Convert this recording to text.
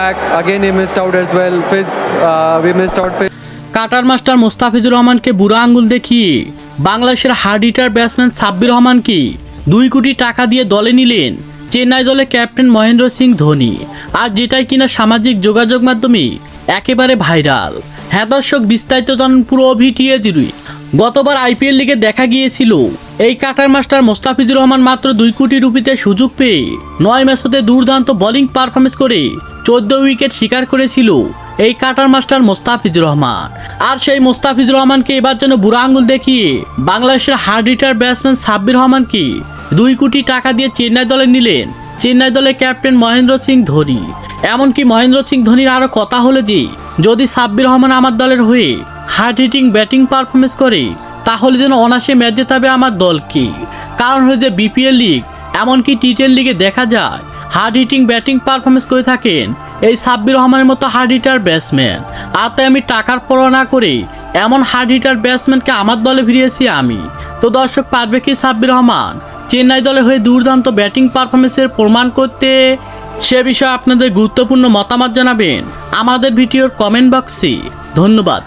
back. Again, he missed out as well. Fizz, uh, we missed out. Fizz. Cutter master Mustafizur রহমানকে বুড়ো আঙ্গুল দেখিয়ে বাংলাদেশের hard hitter batsman Sabbir রহমানকে দুই কোটি টাকা দিয়ে দলে নিলেন চেন্নাই দলের ক্যাপ্টেন মহেন্দ্র সিং ধোনি আর যেটাই কিনা সামাজিক যোগাযোগ মাধ্যমে একেবারে ভাইরাল হ্যাঁ দর্শক বিস্তারিত জানুন পুরো ভিটিএ জুড়ে গতবার আইপিএল লিগে দেখা গিয়েছিল এই কাটার মাস্টার মোস্তাফিজুর রহমান মাত্র দুই কোটি রুপিতে সুযোগ পেয়ে নয় ম্যাচতে দুর্দান্ত বোলিং পারফরমেন্স করে চোদ্দ উইকেট শিকার করেছিল এই কাটার মাস্টার মোস্তাফিজুর রহমান। আর সেই মোস্তাফিজুর রহমানকে এবার যেন বুড়া আঙ্গুল দেখিয়ে বাংলাদেশের হার্ড হিটার ব্যাটসম্যান সাব্বির রহমানকে দুই কোটি টাকা দিয়ে চেন্নাই দলে নিলেন চেন্নাই দলের ক্যাপ্টেন মহেন্দ্র সিং ধোনি। এমনকি মহেন্দ্র সিং ধোনির আরও কথা হলো যে, যদি সাব্বির রহমান আমার দলের হয়ে হার্ড হিটিং ব্যাটিং পারফরমেন্স করে, তাহলে যেন অনাসে ম্যাচ জেতাবে আমার দলকে। কারণ হচ্ছে বিপিএল লিগ, এমনকি টি টেন লিগে দেখা যায় হার্ড হিটিং ব্যাটিং পারফরমেন্স করে থাকেন। এই সাব্বির রহমানের মতো হার্ড হিটার ব্যাটসম্যান। আর তাই আমি টাকার পরোয়া না করে এমন হার্ড হিটার ব্যাটসম্যানকে আমার দলে ফিরিয়েছি আমি। তো দর্শক, পারবে কি সাব্বির রহমান? চেন্নাই দলে হয়ে দুর্দান্ত ব্যাটিং পারফরমেন্সের প্রমাণ করতে সে বিষয়ে আপনাদের গুরুত্বপূর্ণ মতামত জানাবেন। আমাদের ভিডিওর কমেন্ট বক্সে। ধন্যবাদ।